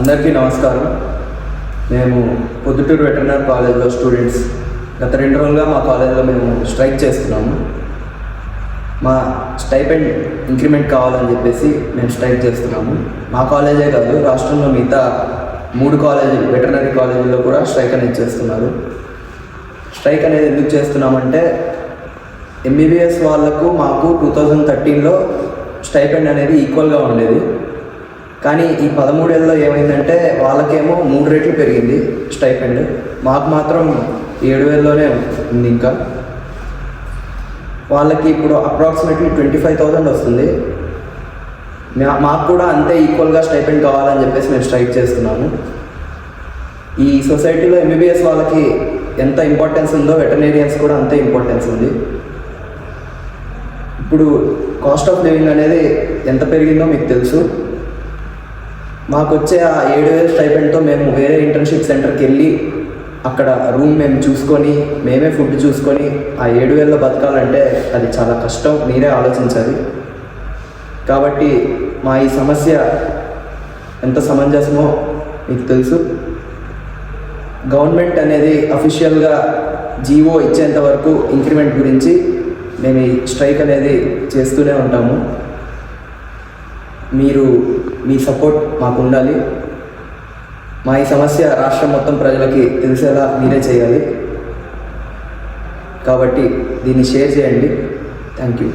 అందరికీ నమస్కారం. మేము పొద్దుటూరు వెటర్నరీ కాలేజ్లో స్టూడెంట్స్. గత రెండు రోజులుగా మా కాలేజ్లో మేము స్ట్రైక్ చేస్తున్నాము. మా స్టైపెండ్ ఇంక్రిమెంట్ కావాలని చెప్పేసి మేము స్ట్రైక్ చేస్తున్నాము. మా కాలేజే కాదు రాష్ట్రంలో మిగతా మూడు కాలేజీలు వెటర్నరీ కాలేజీల్లో కూడా స్ట్రైక్ అనేది చేస్తున్నారు. స్ట్రైక్ అనేది ఎందుకు చేస్తున్నామంటే ఎంబీబీఎస్ వాళ్ళకు మాకు టూ థౌజండ్ థర్టీన్లో స్టైపెండ్ అనేది ఈక్వల్గా ఉండేది. కానీ ఈ పదమూడేళ్ళలో ఏమైందంటే వాళ్ళకేమో మూడు రెట్లు పెరిగింది స్టైపెండ్. మాకు మాత్రం ఏడు వేలలోనే ఉంది ఇంకా. వాళ్ళకి ఇప్పుడు అప్రాక్సిమేట్లీ ట్వంటీ ఫైవ్ థౌజండ్ వస్తుంది. మాకు కూడా అంతే ఈక్వల్గా స్టైపెండ్ కావాలని చెప్పేసి మేము స్ట్రైక్ చేస్తున్నాము. ఈ సొసైటీలో ఎంబీబీఎస్ వాళ్ళకి ఎంత ఇంపార్టెన్స్ ఉందో వెటర్నేరియన్స్ కూడా అంతే ఇంపార్టెన్స్ ఉంది. ఇప్పుడు కాస్ట్ ఆఫ్ లివింగ్ అనేది ఎంత పెరిగిందో మీకు తెలుసు. మాకు వచ్చే ఆ ఏడు వేల స్టైపెండ్తో మేము వేరే ఇంటర్న్షిప్ సెంటర్కి వెళ్ళి అక్కడ రూమ్ మేము చూసుకొని మేమే ఫుడ్ చూసుకొని ఆ ఏడు వేలలో బతకాలంటే అది చాలా కష్టం మీరే ఆలోచించాలి. కాబట్టి మా ఈ సమస్య ఎంత సమంజసమో మీకు తెలుసు. గవర్నమెంట్ అనేది అఫీషియల్గా జీవో ఇచ్చేంత వరకు ఇంక్రిమెంట్ గురించి మేము ఈ స్ట్రైక్ అనేది చేస్తూనే ఉంటాము. మీరు మీ సపోర్ట్ మాకు ఉండాలి. మా ఈ సమస్య రాష్ట్రం మొత్తం ప్రజలకి తెలిసేలా మీరే చేయాలి. కాబట్టి దీన్ని షేర్ చేయండి. Thank you